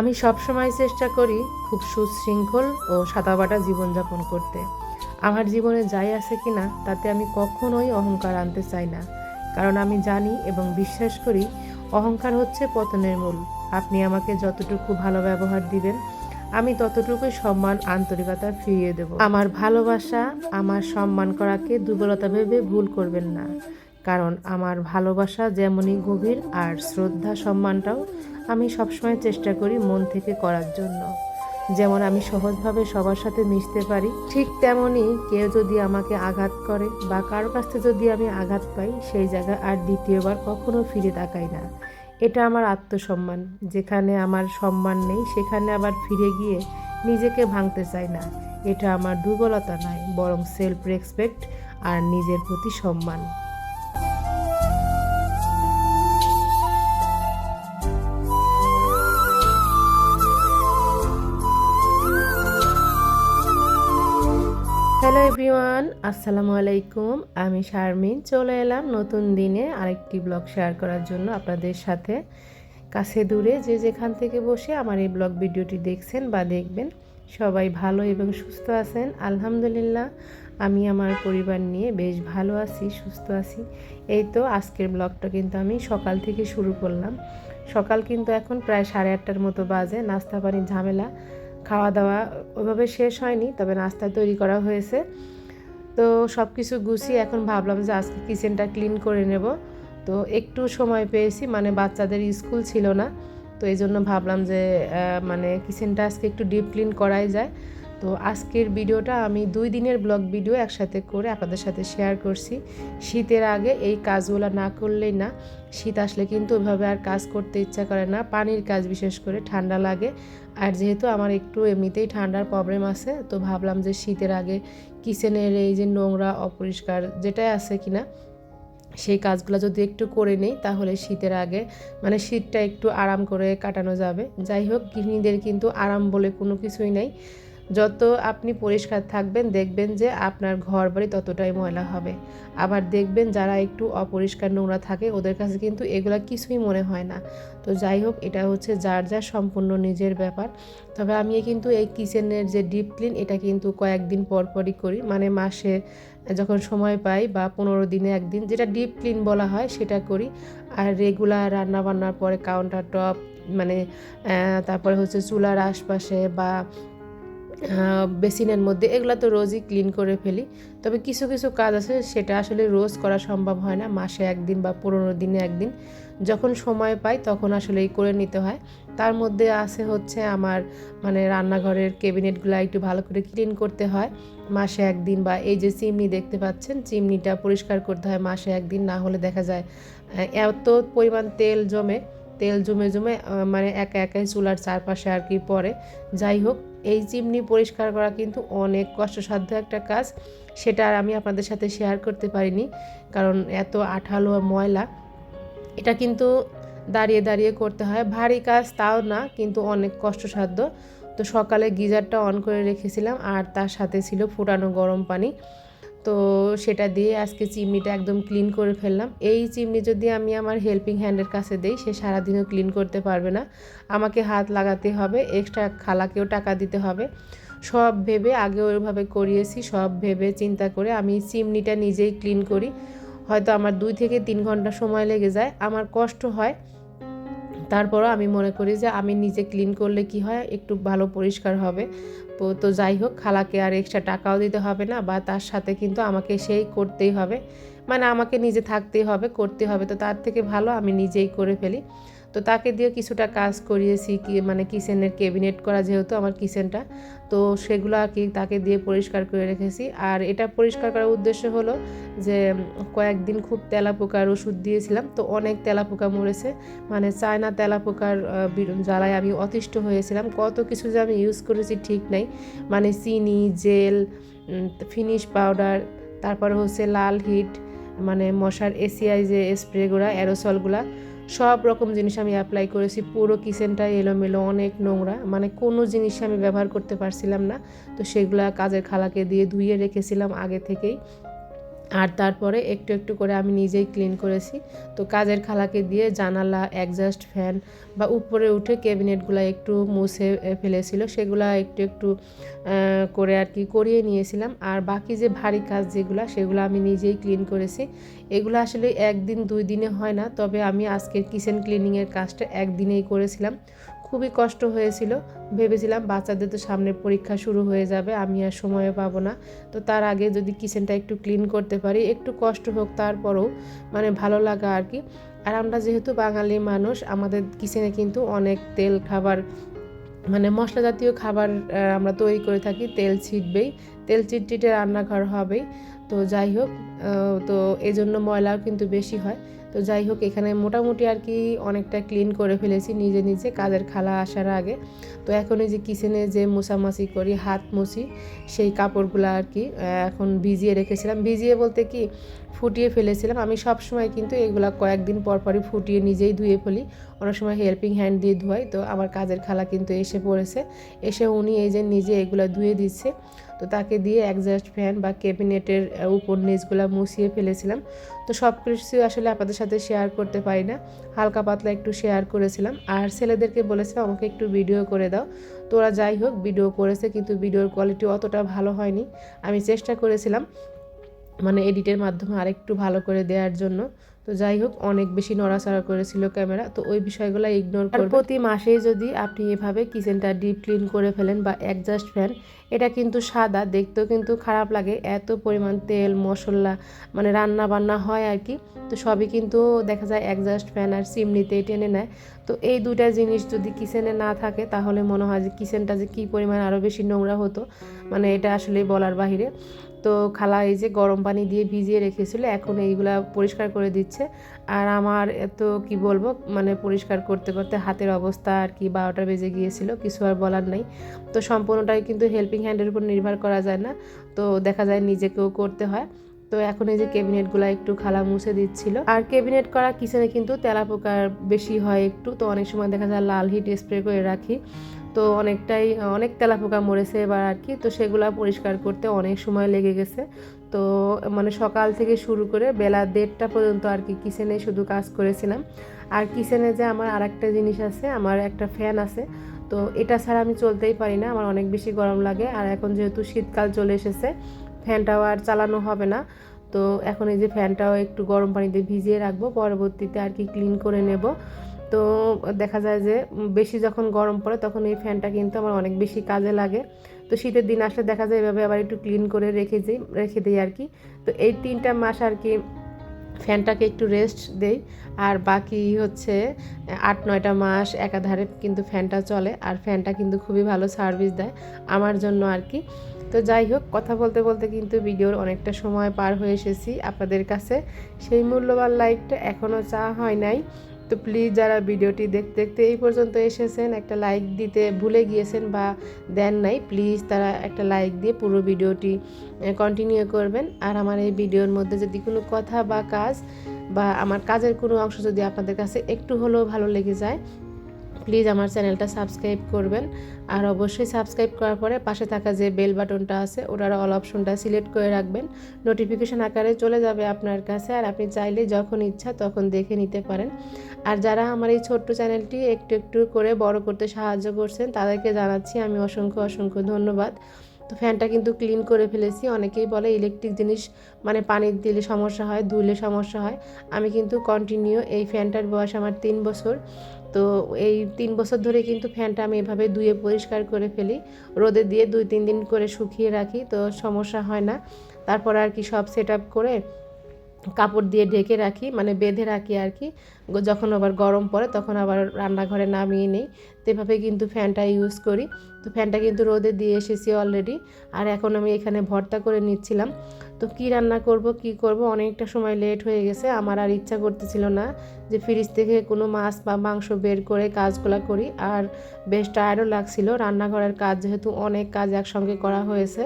আমি সবসময় চেষ্টা করি খুব সুশৃঙ্খল ও সাদাবাটা জীবনযাপন করতে। আমার জীবনে যাই আছে কিনা তাতে আমি কখনোই অহংকার আনতে চাই না। কারণ আমি জানি এবং বিশ্বাস করি অহংকার হচ্ছে পতনের মূল। আপনি আমাকে যতটুকু ভালো ব্যবহার দিবেন, আমি ততটুকুই সম্মান, আন্তরিকতা ফিরিয়ে দেব। আমার ভালোবাসা, আমার সম্মান করাকে দুর্বলতা ভেবে ভুল করবেন না। কারণ আমার ভালোবাসা যেমনই গভীর আর শ্রদ্ধা সম্মানটাও আমি সবসময় চেষ্টা করি মন থেকে করার জন্য। যেমন আমি সহজভাবে সবার সাথে মিশতে পারি, ঠিক তেমনই কেউ যদি আমাকে আঘাত করে বা কারও কাছ থেকে যদি আমি আঘাত পাই, সেই জায়গায় আর দ্বিতীয়বার কখনো ফিরে তাকাই না। এটা আমার আত্মসম্মান, যেখানে আমার সম্মান নেই, সেখানে আবার ফিরে গিয়ে নিজেকে ভাঙতে চাই না। এটা আমার দুর্বলতা নয়, বরং সেলফ রেসপেক্ট আর নিজের প্রতি সম্মান। এভরিওয়ান, আসসালামু আলাইকুম। আমি শারমিন, চলে এলাম নতুন দিনে আরেকটি ব্লগ শেয়ার করার জন্য আপনাদের সাথে। কাছে দূরে যে যেখান থেকে বসে আমার এই ব্লগ ভিডিওটি দেখছেন বা দেখবেন, সবাই ভালো এবং সুস্থ আছেন। আলহামদুলিল্লাহ, আমি আমার পরিবার নিয়ে বেশ ভালো আছি, সুস্থ আছি। এই তো আজকের ব্লগটা কিন্তু আমি সকাল থেকে শুরু করলাম। সকাল কিন্তু এখন প্রায় সাড়ে আটটার মতো বাজে, নাস্তা, পানির ঝামেলা খাওয়া দাওয়া ওইভাবে শেষ হয়নি, তবে নাস্তা তৈরি করা হয়েছে। তো সব কিছু গুছিয়ে এখন ভাবলাম যে আজকে কিচেনটা ক্লিন করে নেব। তো একটু সময় পেয়েছি মানে বাচ্চাদের স্কুল ছিল না। তো এই জন্য ভাবলাম যে মানে কিচেনটা আজকে একটু ডিপ ক্লিন করাই যায়। তো আজকের ভিডিওটা আমি দুই দিনের ব্লগ ভিডিও একসাথে করে আপনাদের সাথে শেয়ার করছি। শীতের আগে এই কাজগুলো না করলেই না, শীত আসলে কিন্তু ওইভাবে আর কাজ করতে ইচ্ছা করে না, পানির কাজ বিশেষ করে ঠান্ডা লাগে। আর যেহেতু আমার একটু এমনিতেই ঠান্ডার প্রবলেম আছে, তো ভাবলাম যে শীতের আগে কিচেনের এই যে নোংরা, অপরিষ্কার যেটাই আছে কিনা, সেই কাজগুলো যদি একটু করে নেই, তাহলে শীতের আগে মানে শীতটা একটু আরাম করে কাটানো যাবে। যাই হোক, গৃহিণীদের কিন্তু আরাম বলে কোনো কিছুই নেই। যত আপনি পরিষ্কার থাকবেন, দেখবেন যে আপনার ঘর বাড়ি ততটাই ময়লা হবে। আবার দেখবেন যারা একটু অপরিষ্কার নোংরা থাকে, ওদের কাছে কিন্তু এগুলা কিছুই মনে হয় না। তো যাই হোক, এটা হচ্ছে যার যার সম্পূর্ণ নিজের ব্যাপার। তবে আমি কিন্তু এই কিচেনের যে ডিপ ক্লিন, এটা কিন্তু কয়েকদিন পর পরই করি। মানে মাসে যখন সময় পাই বা পনেরো দিনে একদিন, যেটা ডিপ ক্লিন বলা হয়, সেটা করি। আর রেগুলার রান্না বান্নার পরে কাউন্টার টপ মানে তারপরে হচ্ছে চুলার আশপাশে বা বেসিনের মধ্যে, এগুলো তো রোজই ক্লিন করে ফেলি। তবে কিছু কিছু কাজ আছে, সেটা আসলে রোজ করা সম্ভব হয় না। মাসে একদিন বা পনেরো দিনে একদিন। যখন সময় পাই, তখন আসলে এই করে নিতে হয়। তার মধ্যে আছে হচ্ছে আমার মানে রান্নাঘরের ক্যাবিনেটগুলো একটু ভালো করে ক্লিন করতে হয়। মাসে একদিন বা এই যে চিমনি দেখতে পাচ্ছেন, চিমনিটা পরিষ্কার করতে হয় মাসে একদিন। না হলে দেখা যায় এত পরিমাণ তেল জমে তেল জমে জমে মানে একা একাই চুলার চারপাশে আর কি পড়ে। যাই হোক এই চিমনি পরিষ্কার করা কিন্তু অনেক কষ্টসাধ্য একটা কাজ। সেটা আর আমি আপনাদের সাথে শেয়ার করতে পারিনি, কারণ এত আঠালো ময়লা, এটা কিন্তু দাঁড়িয়ে দাঁড়িয়ে করতে হয়। ভারী কাজ তাও না, কিন্তু অনেক কষ্টসাধ্য। তো সকালে গিজারটা অন করে রেখেছিলাম, আর তার সাথে ছিল ফুটানো গরম পানি। তো সেটা দিয়ে আজকে চিমনিটা একদম ক্লিন করে ফেললাম। এই চিমনি যদি আমি আমার হেল্পিং হ্যান্ডের কাছে দেই, সে সারাদিনও ক্লিন করতে পারবে না। আমাকে হাত লাগাতে হবে এক্সট্রা খালাকেও টাকা দিতে হবে। সব ভেবে আগে ওইভাবে করিয়েছি, সব ভেবে চিন্তা করে আমি চিমনিটা নিজেই ক্লিন করি। হয়তো আমার দুই থেকে তিন ঘণ্টা সময় লেগে যায়, আমার কষ্ট হয়। তারপরও আমি মনে করি যে আমি নিজে ক্লিন করলে কি হয়, একটু ভালো পরিষ্কার হবে। তো যাই হোক, খালাকে আর এক্সট্রা টাকাও দিতে হবে না, বা তার সাথে কিন্তু আমাকে সেই করতেই হবে। মানে আমাকে নিজে থাকতেই হবে করতে হবে। তো তার থেকে ভালো আমি নিজেই করে ফেলি। তো তাকে দিয়ে কিছুটা কাজ করিয়েছি কি মানে কিচেনের ক্যাবিনেট করা যেহেতু আমার কিচেনটা, তো সেগুলো আর কি তাকে দিয়ে পরিষ্কার করে রেখেছি। আর এটা পরিষ্কার করার উদ্দেশ্য হলো যে, কয়েকদিন খুব তেলা পোকার ওষুধ দিয়েছিলাম, তো অনেক তেলা পোকা মরেছে। মানে চায়না তেলা পোকার জ্বালায় আমি অতিষ্ঠ হয়েছিলাম। কত কিছু যে আমি ইউজ করেছি ঠিক নাই। মানে চিনি, জেল ফিনিশ পাউডার, তারপর হচ্ছে লাল হিট মানে মশার এসিআই যে স্প্রেগুলা অ্যারোসলগুলা সব রকম জিনিস আমি অ্যাপ্লাই করেছি, পুরো কিচেনটাই এলোমেলো, অনেক নোংরা। মানে কোনো জিনিস আমি ব্যবহার করতে পারছিলাম না, তো সেগুলো কাজের খালাকে দিয়ে ধুয়ে রেখেছিলাম আগে থেকেই। আর তারপরে একটু একটু করে আমি নিজেই ক্লিন করেছি। তো কাজের খালাকে দিয়ে জানালা অ্যাডজাস্ট ফ্যান বা উপরে উঠে ক্যাবিনেটগুলো একটু মুছে ফেলেছিল। সেগুলো একটু একটু করে আর কি করিয়ে নিয়েছিলাম। আর বাকি যে ভারী কাজ যেগুলো, সেগুলো আমি নিজেই ক্লিন করেছি। এগুলো আসলে একদিন দুই দিনে হয় না, তবে আমি আজকের কিচেন ক্লিনিংয়ের কাজটা একদিনেই করেছিলাম। খুবই কষ্ট হয়েছিল। ভেবেছিলাম বাচ্চাদের তো সামনে পরীক্ষা শুরু হয়ে যাবে, আমি আর সময় পাবো না। তো তার আগে যদি কিচেনটা একটু ক্লিন করতে পারি, একটু কষ্ট হোক তারপরেও মানে ভালো লাগা আর কি। আর আমরা যেহেতু বাঙালি মানুষ, আমাদের কিচেনে কিন্তু অনেক তেল খাবার মানে মশলা জাতীয় খাবার আমরা তৈরি করে থাকি, তেল ছিটবেই। তেল চিটচিটে রান্নাঘর হবেই। তো যাই হোক তো এই জন্য ময়লাও কিন্তু বেশি হয়। তো যাই হোক, এখানে মোটামুটি আর কি অনেকটা ক্লিন করে ফেলেছি নিজে নিজে, কাজের খালা আসার আগে। তো এখন এই যে কিচেনে যে মোছামাছি করি, হাত মুছি, সেই কাপড়গুলো আর কি এখন ভিজিয়ে রেখেছিলাম। ভিজিয়ে বলতে কি ফুটিয়ে ফেলেছিলাম। আমি সব সময় কিন্তু এগুলা কয়েকদিন পর পরই ফুটিয়ে নিজেই ধুয়ে ফেলি। অনেক সময় হেল্পিং হ্যান্ড দিয়ে ধোয়াই। তো আমার কাজের খালা কিন্তু এসে পড়েছে। এসে উনি এই যে নিজে এগুলো ধুয়ে দিচ্ছে। তো তাকে দিয়ে অ্যাডজাস্ট ফ্যান বা ক্যাবিনেটের উপর নিচগুলো মুছিয়ে ফেলেছিলাম। তো সব কিছু আসলে আপনাদের সাথে শেয়ার করতে পারি না। হালকা পাতলা একটু শেয়ার করেছিলাম। আর ছেলেদেরকে বলেছিলাম আমাকে একটু ভিডিও করে দাও। তোরা যাই হোক ভিডিও করেছে, কিন্তু ভিডিওর কোয়ালিটি অতটা ভালো হয়নি। আমি চেষ্টা করেছিলাম। মানে এডিটের মাধ্যমে আরেকটু ভালো করে দেওয়ার জন্য। তো যাই হোক অনেক বেশি নড়াচড়া করেছিল ক্যামেরা। তো ওই বিষয়গুলো ইগনোর করে প্রতি মাসেই যদি আপনি এভাবে কিচেনটা ডিপ ক্লিন করে ফেলেন বা অ্যাডজাস্ট ফ্যান এটা কিন্তু সাদা দেখতেও কিন্তু খারাপ লাগে। এত পরিমাণ তেল মশলা মানে রান্না বান্না হয় আর কি। তো সবই কিন্তু দেখা যায় অ্যাডজাস্ট ফ্যান আর সিমনিতেই টেনে নেয়। তো এই দুটা জিনিস যদি কিচেনে না থাকে তাহলে মনে হয় যে কিচেনটা যে কী পরিমাণ আরও বেশি নোংরা হতো। মানে এটা আসলেই বলার বাহিরে। তো খালা এই যে গরম পানি দিয়ে ভিজিয়ে রেখেছিল, এখন এইগুলা পরিষ্কার করে দিচ্ছে। আর আমার এত কি বলব মানে পরিষ্কার করতে করতে হাতের অবস্থা আর কি বারোটা বেজে গিয়েছিল, কিছু আর বলার নেই। তো সম্পূর্ণটাই কিন্তু হেল্পিং হ্যান্ডের উপর নির্ভর করা যায় না, তো দেখা যায় নিজেকেও করতে হয়। তো এখন এই যে ক্যাবিনেটগুলো একটু খালা মুছে দিচ্ছিল। আর ক্যাবিনেট করা কিচেনে কিন্তু তেলা পোকার বেশি হয় একটু, তো অনেক সময় দেখা যায় লাল হিট স্প্রে করে রাখি। তো অনেকটাই, অনেক তেলাপোকা মরেছে এবার আর কি। তো সেগুলো পরিষ্কার করতে অনেক সময় লেগে গেছে। তো মানে সকাল থেকে শুরু করে বেলা দেড়টা পর্যন্ত আর কি কিচেনে শুধু কাজ করেছিলাম। আর কিচেনে যে আমার আর একটা জিনিস আছে, আমার একটা ফ্যান আছে। তো এটা ছাড়া আমি চলতেই পারি না, আমার অনেক বেশি গরম লাগে। আর এখন যেহেতু শীতকাল চলে এসেছে ফ্যানটাও আর চালানো হবে না। তো এখন এই যে ফ্যানটাও একটু গরম পানিতে ভিজিয়ে রাখব, পরবর্তীতে আর কি ক্লিন করে নেব। তো দেখা যায় যে বেশি যখন গরম পড়ে তখন এই ফ্যানটা কিন্তু আমার অনেক বেশি কাজে লাগে। তো শীতের দিন আসলে দেখা যায় এভাবে আবার একটু ক্লিন করে রেখে দিই রেখে দিই আর কি। তো এই তিনটা মাস আর কি ফ্যানটাকে একটু রেস্ট দেই। আর বাকি হচ্ছে আট, নয়টা মাস একাধারে কিন্তু ফ্যানটা চলে আর ফ্যানটা কিন্তু খুবই ভালো সার্ভিস দেয় আমার জন্য আর কি। তো যাই হোক, কথা বলতে বলতে কিন্তু ভিডিওর অনেকটা সময় পার হয়ে এসেছি আপনাদের কাছে। সেই মূল্যবান লাইকটা এখনও চা হয় নাই। তো প্লিজ যারা ভিডিওটি দেখতে দেখতে এই পর্যন্ত এসেছেন, একটা লাইক দিতে ভুলে গিয়েছেন বা দেন নাই প্লিজ তারা একটা লাইক দিয়ে পুরো ভিডিওটি কন্টিনিউ করবেন। আর আমার এই ভিডিওর মধ্যে যদি কোনো কথা বা কাজ বা আমার কাজের কোনো অংশ যদি আপনাদের কাছে একটু হলেও ভালো লেগে যায় প্লিজ আমার চ্যানেলটা সাবস্ক্রাইব করবেন। আর অবশ্যই সাবস্ক্রাইব করার পরে পাশে থাকা যে বেল বাটনটা আছে ওটার অল অপশনটা সিলেক্ট করে রাখবেন। নোটিফিকেশান আকারে চলে যাবে আপনার কাছে আর আপনি চাইলে যখন ইচ্ছা তখন দেখে নিতে পারেন। আর যারা আমার এই ছোট্ট চ্যানেলটি একটু একটু করে বড় করতে সাহায্য করছেন, তাদেরকে জানাচ্ছি আমি অসংখ্য অসংখ্য ধন্যবাদ। তো ফ্যানটা কিন্তু ক্লিন করে ফেলেছি। অনেকেই বলে ইলেকট্রিক জিনিস মানে পানি দিলে সমস্যা হয়, ধুলে সমস্যা হয়। আমি কিন্তু কন্টিনিউ এই ফ্যানটার বয়স আমার তিন বছর। তো এই তিন বছর ধরে কিন্তু ফ্যানটা আমি এভাবে ধুয়ে পরিষ্কার করে ফেলি। রোদে দিয়ে দুই তিন দিন করে শুকিয়ে রাখি, তো সমস্যা হয় না। তারপর আর কি সব সেট করে কাপড় দিয়ে ঢেকে রাখি মানে বেঁধে রাখি আর কি। যখন আবার গরম পড়ে তখন আবার রান্নাঘরে নামিয়ে নেই। তো কিন্তু ফ্যানটা ইউজ করি। তো ফ্যানটা কিন্তু রোদে দিয়ে এসেছি অলরেডি আর এখন আমি এখানে ভর্তা করে নিচ্ছিলাম। তো কি রান্না করব, কি করব, অনেকটা সময় লেট হয়ে গেছে। আমার আর ইচ্ছা করতেছিল না যে ফ্রিজ থেকে কোনো মাছ বা মাংস বের করে কাজগুলো করি। আর বেশ টায়ারও লাগছিল। রান্নাঘরের কাজ যেহেতু অনেক কাজ একসঙ্গে করা হয়েছে,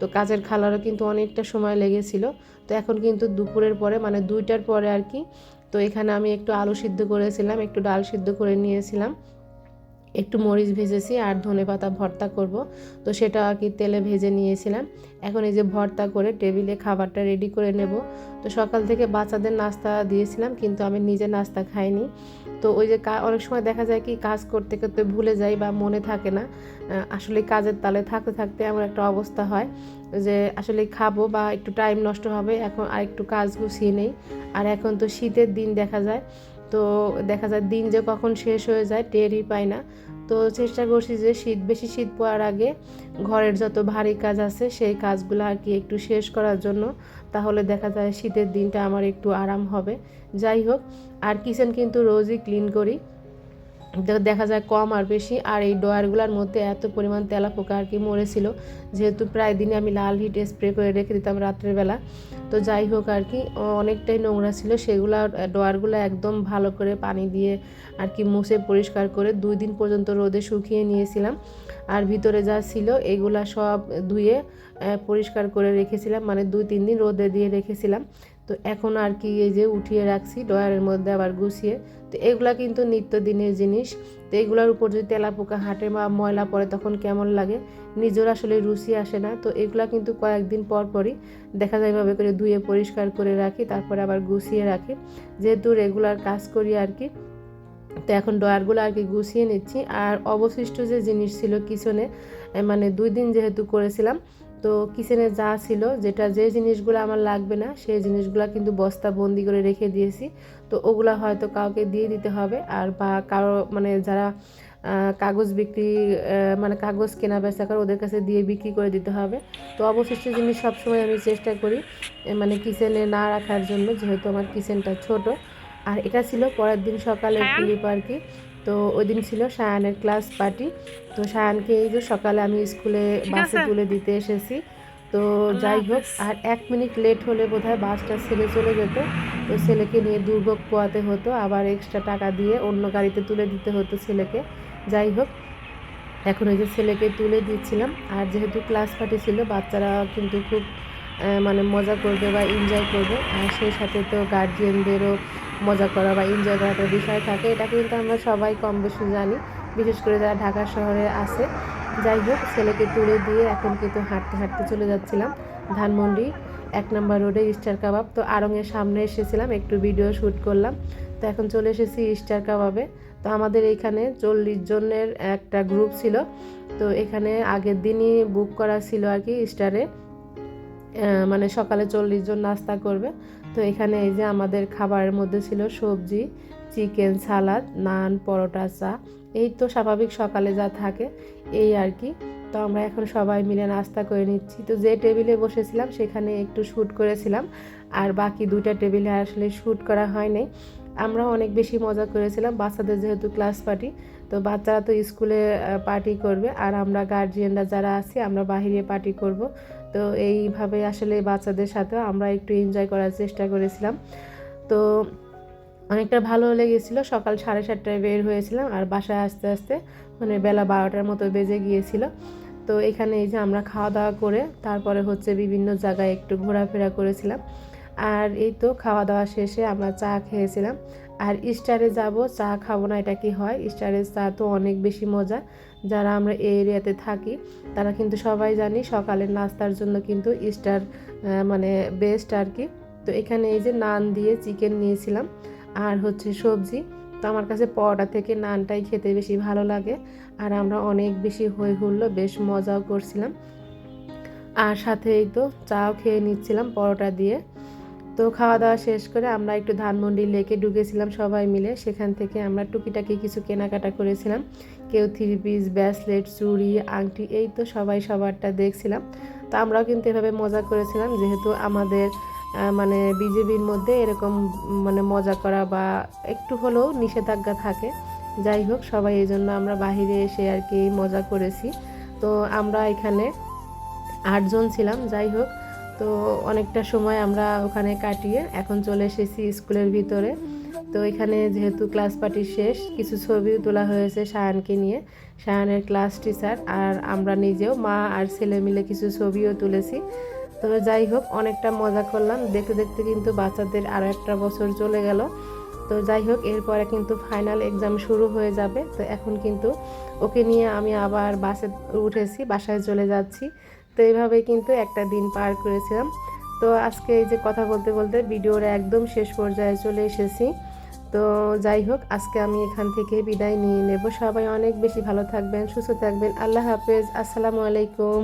তো কাজের খালারও কিন্তু অনেকটা সময় লেগেছিল। তো এখন কিন্তু দুপুরের পরে মানে দুইটার পরে আর কি, তো এখানে আমি একটু আলু সিদ্ধ করেছিলাম, একটু ডাল সিদ্ধ করে নিয়েছিলাম। একটু মরিচ ভেজেছি আর ধনে পাতা ভর্তা করব। তো সেটা আর কি তেলে ভেজে নিয়েছিলাম। এখন এই যে ভর্তা করে টেবিলে খাবারটা রেডি করে নেব। তো সকাল থেকে বাচ্চাদের নাস্তা দিয়েছিলাম, কিন্তু আমি নিজে নাস্তা খাইনি। তো ওই যে অনেক সময় দেখা যায় কি, কাজ করতে করতে ভুলে যাই বা মনে থাকে না। আসলে কাজের তালে থাকতে থাকতে এমন একটা অবস্থা হয় যে আসলে খাব বা একটু টাইম নষ্ট হবে, এখন আর একটু কাজ গুছিয়ে নেই। আর এখন তো শীতের দিন দেখা যায় তো দেখা যায় দিন যে কখন শেষ হয়ে যায় টেরই পাই না। তো চেষ্টা করছি যে শীত, বেশি শীত পড়ার আগে ঘরের যত ভারী কাজ আছে সেই কাজগুলো আর কি একটু শেষ করার জন্য, তাহলে দেখা যায় শীতের দিনটা আমার একটু আরাম হবে। যাই হোক, আর কিচেন কিন্তু রোজই ক্লিন করি। দেখা যায় কম আর বেশি। আর এই ডয়ারগুলোর মধ্যে এত পরিমাণ তেলা পোকা আর কি মরেছিল, যেহেতু প্রায় দিনে আমি লাল হিট স্প্রে করে রেখে দিতাম রাত্রেবেলা তো যাই হোক আর কি অনেকটাই নোংরা ছিল। সেগুলো ডয়ারগুলো একদম ভালো করে পানি দিয়ে আর কি মুছে পরিষ্কার করে দুই দিন পর্যন্ত রোদে শুকিয়ে নিয়েছিলাম। আর ভিতরে যা ছিল, এগুলা সব ধুয়ে পরিষ্কার করে রেখেছিলাম। মানে দুই, তিন দিন রোদে দিয়ে রেখেছিলাম। তো এখন আর কি এই যে উঠিয়ে রাখছি ডয়ারের মধ্যে আবার গুছিয়ে। তো এগুলা কিন্তু নিত্যদিনের জিনিস। তো এগুলোর উপর যদি তেলা পোকা হাঁটে বা ময়লা পড়ে তখন কেমন লাগে? নিজের আসলে রুচি আসে না। তো এগুলা কিন্তু কয়েকদিন পর পরই দেখা যায় ভাবে করে ধুয়ে পরিষ্কার করে রাখি, তারপরে আবার গুছিয়ে রাখি। যেহেতু রেগুলার কাজ করি আর কি, তো এখন ডয়ারগুলো আর কি গুছিয়ে নিচ্ছি। আর অবশিষ্ট যে জিনিস ছিল কিচেনে মানে দুই দিন যেহেতু করেছিলাম তো কিচেনে যা ছিল যেটা যে জিনিসগুলো আমার লাগবে না সেই জিনিসগুলো কিন্তু বস্তা বন্দি করে রেখে দিয়েছি। তো ওগুলা হয়তো কাউকে দিয়ে দিতে হবে আর বা কারও মানে যারা কাগজ বিক্রি মানে কাগজ কেনা বেচা করে ওদের কাছে দিয়ে বিক্রি করে দিতে হবে। তো অবশিষ্ট জিনিস সবসময় আমি চেষ্টা করি মানে কিচেনে না রাখার জন্য যেহেতু আমার কিচেনটা ছোট। আর এটা ছিল পরের দিন সকালে ক্লিপ আর কি। তো ওই দিন ছিল সায়ানের ক্লাস পার্টি। তো সায়ানকে এই যে সকালে আমি স্কুলে বাসে তুলে দিতে এসেছি। তো যাই হোক আর এক মিনিট লেট হলে বোধহয় বাসটা ছেলে চলে যেত। তো ছেলেকে নিয়ে দুর্ভোগ পোয়াতে হতো আবার এক্সট্রা টাকা দিয়ে অন্য গাড়িতে তুলে দিতে হতো ছেলেকে। যাই হোক এখন ওই যে ছেলেকে তুলে দিচ্ছিলাম। আর যেহেতু ক্লাস পার্টি ছিল বাচ্চারা কিন্তু খুব মানে মজা করবে বা এনজয় করবে। আর সেই সাথে তো গার্জিয়ানদেরও মজা করা বা এনজয় করা একটা বিষয় থাকে, এটা কিন্তু আমরা সবাই কম বেশি জানি। বিশেষ করে যারা ঢাকা শহরে আছে। যাই হোক, ছেলেকে তুলে দিয়ে এখন কিন্তু হাঁটতে হাঁটতে চলে যাচ্ছিলাম ধানমন্ডি, এক নম্বর রোডে স্টার কাবাব। তো আড়ংয়ের সামনে এসেছিলাম, একটু ভিডিও শ্যুট করলাম। তো এখন চলে এসেছি স্টার কাবাবে। তো আমাদের এইখানে চল্লিশ জনের একটা গ্রুপ ছিল। তো এখানে আগের দিনই বুক করা ছিল আর কি স্টারে মানে সকালে চল্লিশ জন নাস্তা করবে। তো এখানে এই যে আমাদের খাবারের মধ্যে ছিল সবজি, চিকেন সালাদ, নান, পরোটা, চা। এই তো স্বাভাবিক সকালে যা থাকে, এই আর কি। তো আমরা এখন সবাই মিলে নাস্তা করে নিচ্ছি। তো যে টেবিলে বসেছিলাম, সেখানে একটু শ্যুট করেছিলাম। আর বাকি দুটা টেবিলে আসলে শ্যুট করা হয়নি। আমরা অনেক বেশি মজা করেছিলাম। বাচ্চাদের যেহেতু ক্লাস পার্টি তো বাচ্চারা তো স্কুলে পার্টি করবে। আর আমরা গার্জিয়ানরা যারা আছি, আমরা বাহিরে পার্টি করব। তো এইভাবে আসলে বাচ্চাদের সাথেও আমরা একটু এনজয় করার চেষ্টা করেছিলাম। তো অনেকটা ভালো লেগেছিল। সকাল সাড়ে সাতটায় বের হয়েছিলাম আর বাসায় আস্তে আস্তে মানে বেলা বারোটার মতো বেজে গিয়েছিল। তো এখানে এই যে আমরা খাওয়া দাওয়া করে, তারপরে হচ্ছে বিভিন্ন জায়গায় একটু ঘোরাফেরা করেছিলাম। আর এই তো খাওয়া দাওয়া শেষে আমরা চা খেয়েছিলাম। আর স্টারে যাব, চা খাব না, এটা কি হয়? স্টারের চা তো অনেক বেশি মজা। যারা আমরা এই এরিয়াতে থাকি, তারা কিন্তু সবাই জানি সকালের নাস্তার জন্য কিন্তু স্টার মানে বেস্ট আর কি। তো এখানে এই যে নান দিয়ে চিকেন নিয়েছিলাম, আর হচ্ছে সবজি। তো আমার কাছে পরোটা থেকে নানটাই খেতে বেশি ভালো লাগে, আর আমরা অনেক বেশি হই হুল্লো বেশ মজাও করছিলাম। আর সাথে এই তো চাও খেয়ে নিচ্ছিলাম পরোটা দিয়ে। তো খাওয়া দাওয়া শেষ করে আমরা একটু ধানমন্ডি লেকে ঢুকেছিলাম সবাই মিলে। সেখান থেকে আমরা টুকিটাকি কিছু কেনাকাটা করেছিলাম। কেউ থ্রি পিস ব্যাসলেট চুড়ি, আংটি, এই তো সবাই সবারটা দেখছিলাম। তো আমরাও কিন্তু এভাবে মজা করেছিলাম, যেহেতু আমাদের মানে বিজেপির মধ্যে এরকম মানে মজা করা বা একটু হলেও নিষেধাজ্ঞা থাকে। যাই হোক, সবাই এই জন্য আমরা বাহিরে এসে আর কি মজা করেছি। তো আমরা এখানে আটজন ছিলাম। যাই হোক তো অনেকটা সময় আমরা ওখানে কাটিয়ে এখন চলে এসেছি স্কুলের ভিতরে। তো এখানে যেহেতু ক্লাস পার্টি শেষ, কিছু ছবিও তোলা হয়েছে সায়ানকে নিয়ে। সায়ানের ক্লাস টিচার আর আমরা নিজেও, মা আর ছেলে মিলে কিছু ছবিও তুলেছি। তো যাই হোক, অনেকটা মজা করলাম। দেখতে দেখতে কিন্তু বাচ্চাদের আরও একটা বছর চলে গেল। তো যাই হোক, এরপরে কিন্তু ফাইনাল এক্সাম শুরু হয়ে যাবে। তো এখন কিন্তু ওকে নিয়ে আমি আবার বাসে উঠেছি, বাসায় চলে যাচ্ছি। তো এইভাবে কিন্তু একটা দিন পার করেছিলাম। তো আজকে এই যে কথা বলতে বলতে ভিডিওর একদম শেষ পর্যায়ে চলে এসেছি। তো যাই হোক, আজকে আমি এখান থেকে বিদায় নিয়ে নেব। সবাই অনেক বেশি ভালো থাকবেন, সুস্থ থাকবেন। আল্লাহ হাফেজ। আসসালামু আলাইকুম।